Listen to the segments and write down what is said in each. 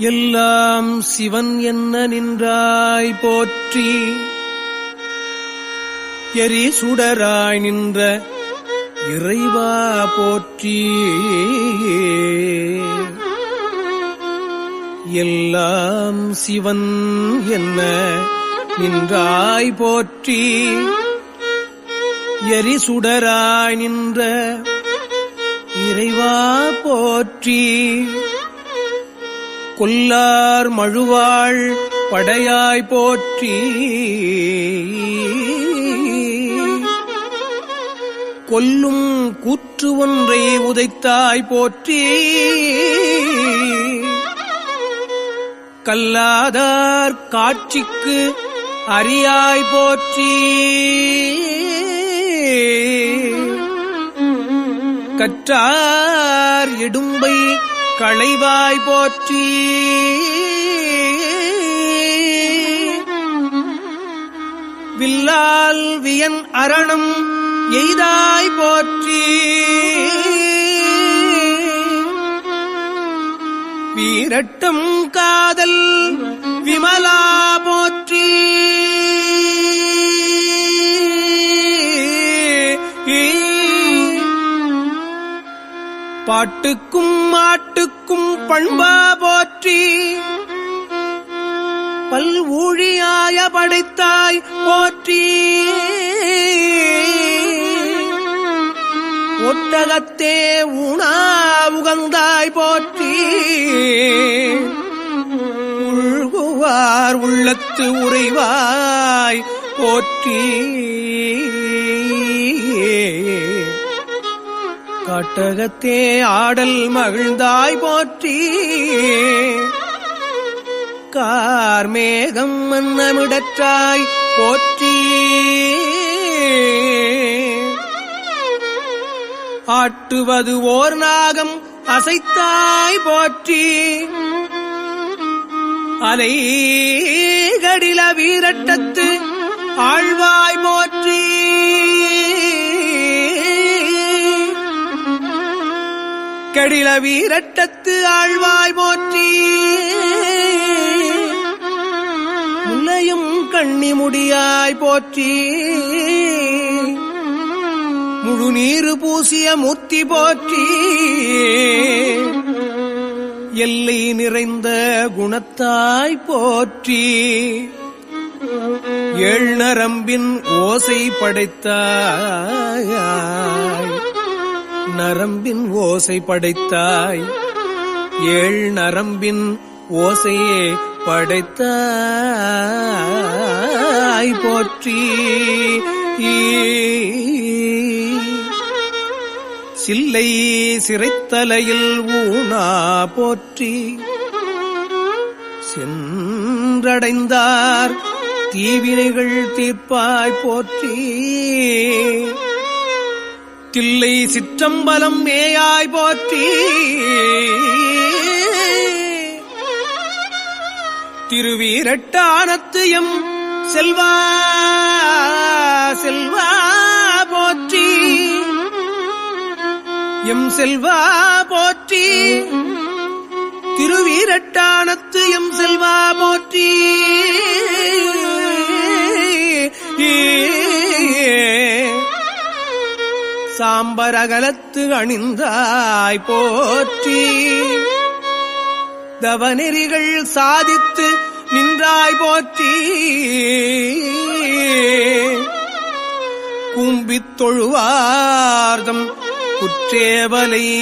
எல்லாம் சிவன் என்ன நின்றாய் போற்றி. எரி சுடராய் நின்ற இறைவா போற்றி. எல்லாம் சிவன் என்ன நின்றாய் போற்றி. எரி சுடராய் நின்ற இறைவா போற்றி. கொல்லார் மழுவாள் படையாய் போற்றி. கொல்லும் கூற்று ஒன்றை உதைத்தாய் போற்றி. கல்லாதார் காட்சிக்கு அரியாய் போற்றி. கற்றார் இடும்பை களைவாய் போற்றி. வில்லால் வியன் அரணம் எய்தாய் போற்றி. வீரட்டம் காதல் விமலா போற்றி. பாட்டுக்கும் மாட்டுக்கும் பண்பா போற்றி. பல் ஊழியாய படைத்தாய் போற்றி. ஒட்டகத்தே உணா உகந்தாய் போற்றி. உள்குவார் உள்ளத்து உறைவாய் போற்றி. காட்டகத்தே ஆடல் மகிழ்ந்தாய் போற்றி. கார்மேகம் மன்னமிடற்றாய் போற்றி. ஆட்டுவது ஓர் நாகம் அசைத்தாய் போற்றி. அலை கடில வீரட்டத்து ஆழ்வாய் போற்றி. கடில வீரட்டத்து ஆழ்வாய் போற்றி. முல்லையும் கண்ணி முடியாய் போற்றி. முழு நீரு பூசிய முத்தி போற்றி. எல்லை நிறைந்த குணத்தாய் போற்றி. எள்நரம்பின் ஓசை படைத்தாய் நரம்பின் ஓசை படைத்தாய். ஏழ் நரம்பின் ஓசையே படைத்தாய் போற்றி. சில்லை சிறைத்தலையில் ஊனா போற்றி. சென்றடைந்தார் தீவினைகள் தீர்ப்பாய் போற்றி. தில்லை சிற்றம்பலம் மேயாய் போற்றி. திருவீரட்டானத்து எம் செல்வா செல்வா போற்றி. எம் செல்வா போற்றி. திருவீரட்டானத்து எம் செல்வா போற்றி. சாம்பரகலத்து அணிந்தாய் போற்றி. தவநெறிகள் சாதித்து நின்றாய் போற்றி. கும்பித் தொழுவார்தம் குற்றேவலை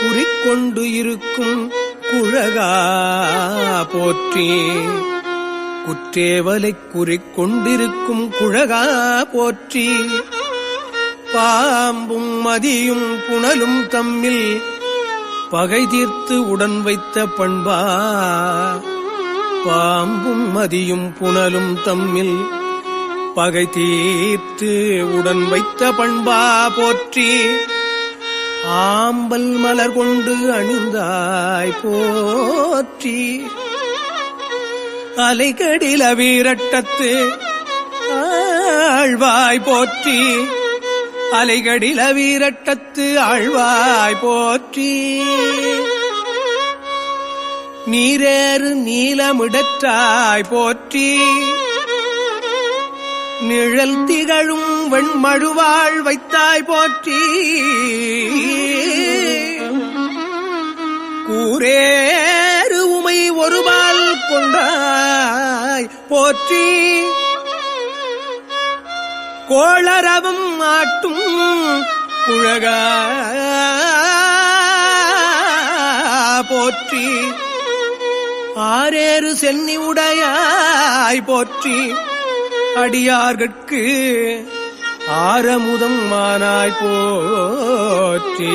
குறிக்கொண்டு இருக்கும் குழகா போற்றி. குற்றேவலை குறிக்கொண்டிருக்கும் குழகா போற்றி. பாம்பும் மதியும் புனலும் தம்மில் பகை தீர்த்து உடன் வைத்த பண்பா. பாம்பும் மதியும் புனலும் தம்மில் பகை தீர்த்து உடன் வைத்த பண்பா போற்றி. ஆம்பல் மலர் கொண்டு அணிந்தாய் போற்றி. அலைகடில வீரட்டத்து ஆழ்வாய் போற்றி. அலைகடில வீரட்டத்து ஆழ்வாய் போற்றி. நீரேறு நீலமிடற்றாய் போற்றி. நிழல் திகழும் வெண்மழுவாள் வைத்தாய் போற்றி. கூரேறு உமை ஒருவாள் கொண்டாய் போற்றி. கோளரவும் ஆட்டும் குழக போற்றி. ஆரேறு சென்னி உடையாய் போற்றி. அடியார்கட்கு ஆரமுதம் மானாய் போற்றி.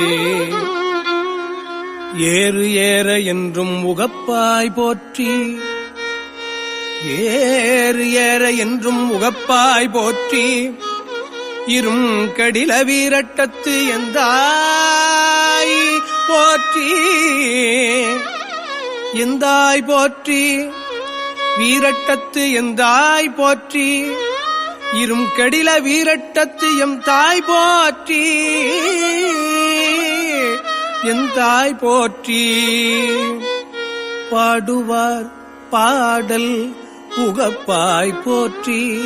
ஏறு ஏற என்றும் உகப்பாய் போற்றி. ஏறு ஏற என்றும் உகப்பாய் போற்றி. இரும் கடில வீரட்டத்து எந்தாய் போற்றி. எந்தாய் போற்றி? வீரட்டத்து எந்தாய் போற்றி? இரும் கடில வீரட்டத்து எம் தாய் போற்றி. என் தாய் போற்றி. பாடுவார் பாடல் புகப்பாய் போற்றி.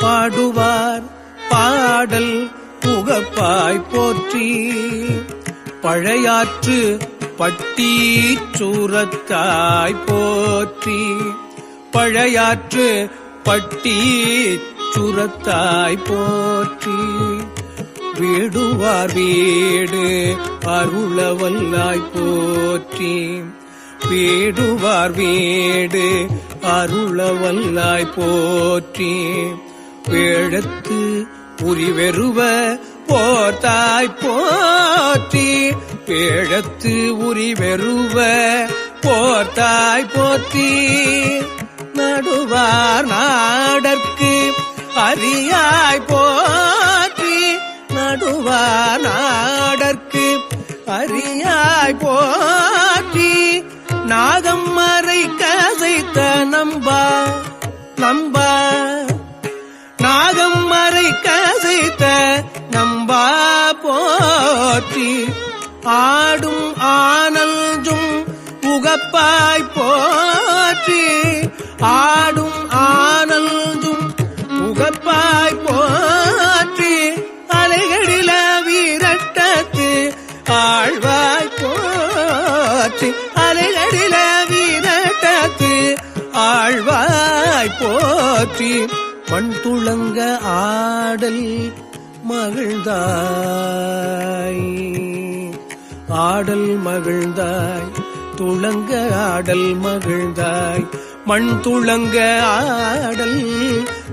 பாடுவார் பாடல் புகப்பாய் போற்றி. பழையாற்று பட்டி சூரத்தாய் போற்றி. பழையாற்று பட்டி சுரத்தாய் போற்றி. வீடுவார் வீடு அருளவல்லாய் போற்றி. வீடுவார் வீடு அருளவல்லாய் போற்றி. வேழத்து உரிவெருவ போர்த்தாய் போற்றி. வேழத்து உரிவெருவ போர்த்தாய் போற்றி. நடுவார் நாடற்கு அரியாய் போற்றி. நடுவார் நாடற்கு அரியாய் போற்றி. நாகம் மறைக்க கதைத்த நம்ப நம்ப. நாகம் மறை கசைத்த நம்பா போற்றி. ஆடும் ஆனல்ஜும் உகப்பாய் போற்றி. ஆடும் காற்றி மண் துளங்க ஆடல் மகிழ்ந்தாய். ஆடல் மகிழ்ந்தாய் துளங்க ஆடல் மகிழ்ந்தாய் மண் துளங்க ஆடல்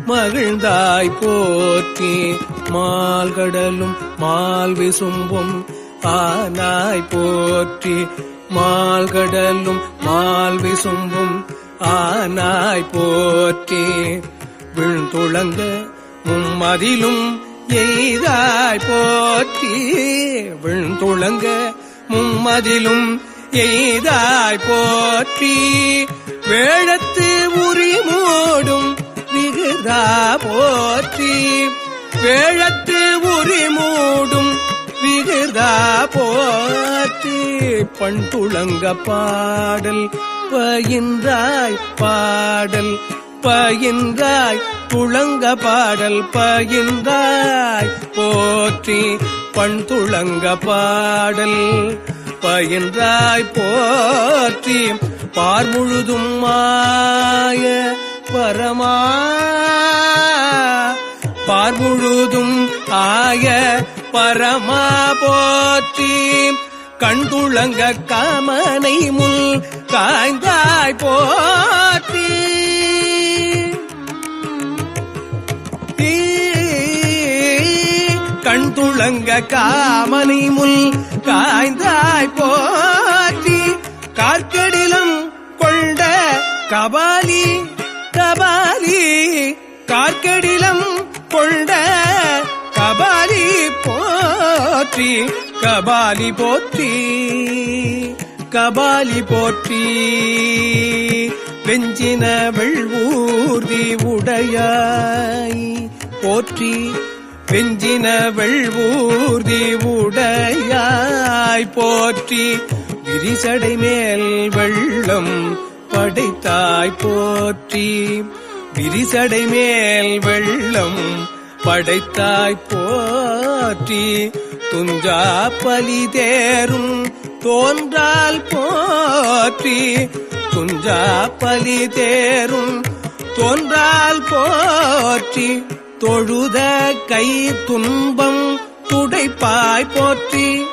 மகிழ்ந்தாய். போற்றி மால்கடலும் மால் விசும்பும் ஆனாய். போற்றி மால்கடலும் மால் விசும்பும் ஆனாய் போற்றி. விழுந்துளங்க மும்மதிலும் எய்தாய் போற்றி. விழுந்துளங்க மும்மதிலும் எய்தாய் போற்றி. வேழத்து உரி மூடும் விகுதா போற்றி. வேழத்து உரி மூடும் விகுதா போற்றி. பண் துளங்க பாடல் பயின்றாய் பாடல் பயின்றாய் துளங்க பாடல் பயின்றாய் போற்றி பண் துளங்க பாடல். பயின்றாய் போற்றி பார் முழுதும் மாய பரமா. பார் முழுதும் ஆய பரமா போற்றி கண்துளங்க காமனை முல் காய்ந்தாய் போற்றி. கண்துளங்க காமனை முல் காய்ந்தாய் போற்றி. கார்க்கடிலம் கொண்ட கபாலி கபாலி கார்க்கடிலம் கொண்ட கபாலி போற்றி. கபாலி போற்றி கபாலி போற்றி. வெஞ்சின வெள்வூர்தி உடையாய் போற்றி வெஞ்சின வெள்வூர்தி உடையாய் போற்றி. விரிசடை மேல் வெள்ளம் படைத்தாய் போற்றி. விரிசடை மேல் வெள்ளம் படைத்தாய் போற்றி. துஞ்சா பலி தேரும் தோன்றால் போற்றி. துஞ்சா பலி தேரும் தோன்றால் போற்றி. தொழுத கை துன்பம் துடைப்பாய் போற்றி.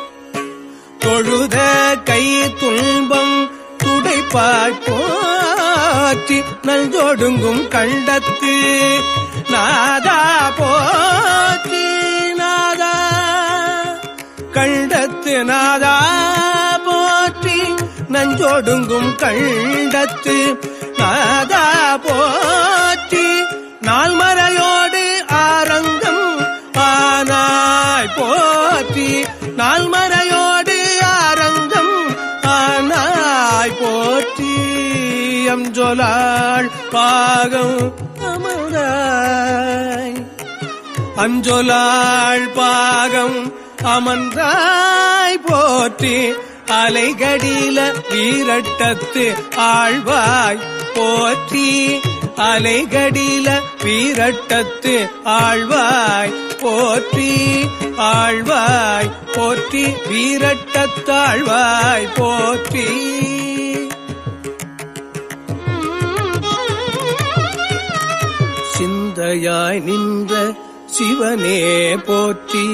தொழுத கை துன்பம் துடைப்பாய் போற்றி. நல்ஜோடுங்கும் கண்டத்து நாதா போ கண்டத்து நாதா போற்றி நஞ்சோடுங்கும் கண்டத்து நாதா போற்றி நால்மறையோடு ஆரங்கம் ஆனாய் போற்றி நால்மறையோடு ஆரங்கம் ஆனாய் போற்றி. அஞ்சொலாள் பாகம் அமர்ந்தாய் அஞ்சொலாள் பாகம் அமன்றாய் போற்றி அலைகடியில வீரட்டத்து ஆழ்வாய் போற்றி அலைகடியில வீரட்டத்து ஆழ்வாய் போற்றி ஆழ்வாய் போற்றி வீரட்டத்தாழ்வாய் போற்றி. சிந்தையாய் நின்ற சிவனே போற்றி.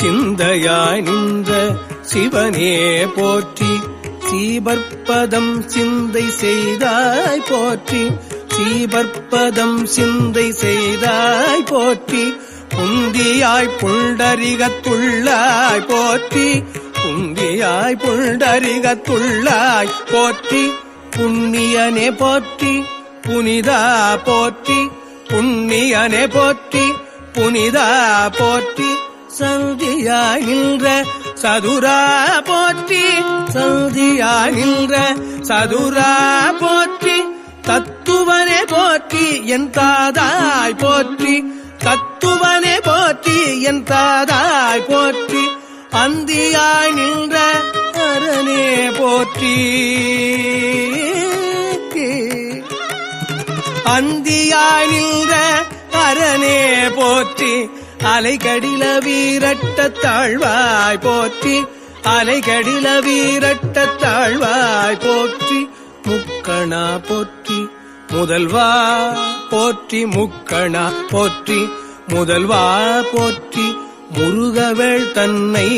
சிந்தையாய் நின்ற சிவனே போற்றி. சீபற்பதம் சிந்தை செய்தாய் போற்றி. சீபற்பதம் சிந்தை செய்தாய் போற்றி. புந்தியாய் புண்டரிகத்துள்ளாய் போற்றி. புந்தியாய் புண்டரிகத்துள்ளாய் போற்றி. புண்ணியனே போற்றி. புனிதா போற்றி புண்ணியனே போற்றி புனிதா போற்றி சந்தியாய் நின்ற சதுரா போற்றி சந்தியாய் நின்ற சதுரா போற்றி தத்துவனே போற்றி என் தாதாய் போற்றி தத்துவனே போற்றி என் தாதாய் போற்றி அந்தியாய் நின்ற அரணே போற்றி. அந்தியாய் நின்ற அரணே போற்றி அலைகடில வீரட்ட தாழ்வாய் போற்றி அலைகடில வீரட்ட தாழ்வாய் போற்றி முக்கணா போற்றி முதல்வா போற்றி முக்கணா போற்றி முதல்வா போற்றி முருகவேள் தன்னை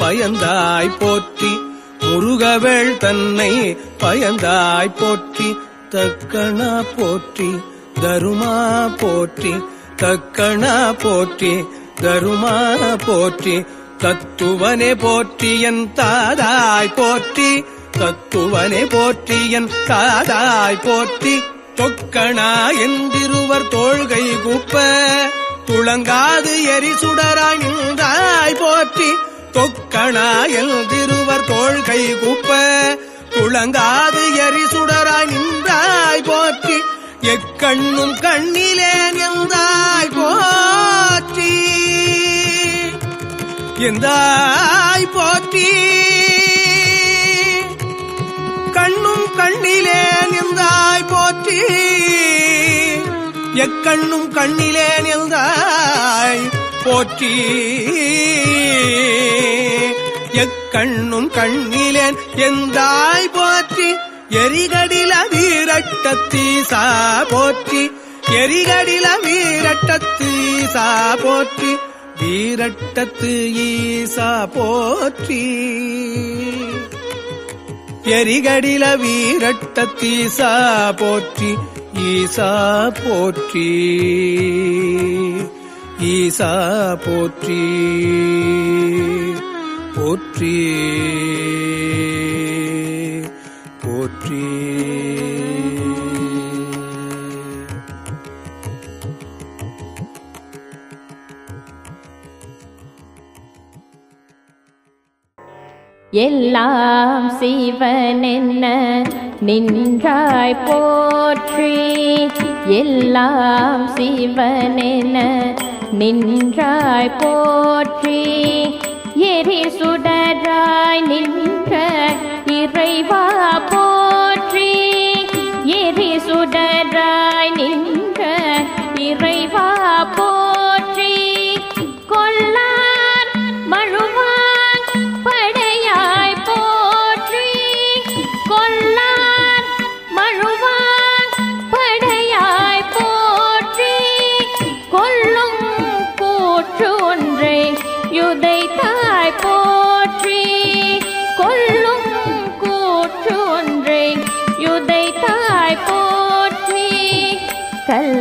பயந்தாய் போற்றி முருகவேள் தன்னை பயந்தாய் போற்றி தக்கணா போற்றி தருமா போற்றி தக்கணா போற்றி தருமா போற்றி தத்துவனே போற்றி என் தாதாய் போற்றி தத்துவனே போற்றி என் தாதாய் போற்றி. தொக்கணா என்றிருவர் தோள்கை குப்ப துளங்காது எரிசுடராய் நின்றாய் போற்றி. தொக்கணா என்றிருவர் தோள்கை குப்ப குளங்காது எரி சுடராய் நின்றாய் போற்றி. எக்கண்ணும் கண்ணிலே நின்றாய் போற்றி. எந்தாய் போற்றி. கண்ணும் கண்ணிலே நின்றாய் போற்றி. எக்கண்ணும் கண்ணிலே நின்றாய் போற்றி. எக்கண்ணும் கண்ணிலேன் எந்தாய் போற்றி? எரிகடில வீரட்டத்தீசா போற்றி. எரிகடில வீரட்டத்தீசா போற்றி. வீரட்டத்து ஈசா போற்றி. எரிகடில வீரட்டத்தீசா போற்றி. ஈசா போற்றி. ஈசா போற்றி. போற்றி. போற்றி போற்றி. எல்லாம் சிவனென்ன நின்றாய் போற்றி. எல்லாம் சிவனென நின்றாய் போற்றி. எரி சுடராய் நின்ற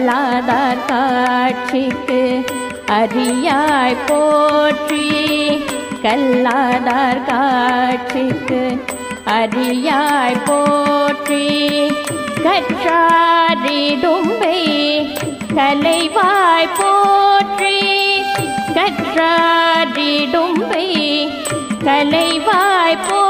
பொல்லாதார் காட்சிக்கு அரியாய் போற்றி. கல்லாதார் காட்சிக்கு அரியாய் போற்றி. கற்றாரிடும்பை கலைவாய் போற்றி. கற்றாரிடும்பை கலைவாய் போ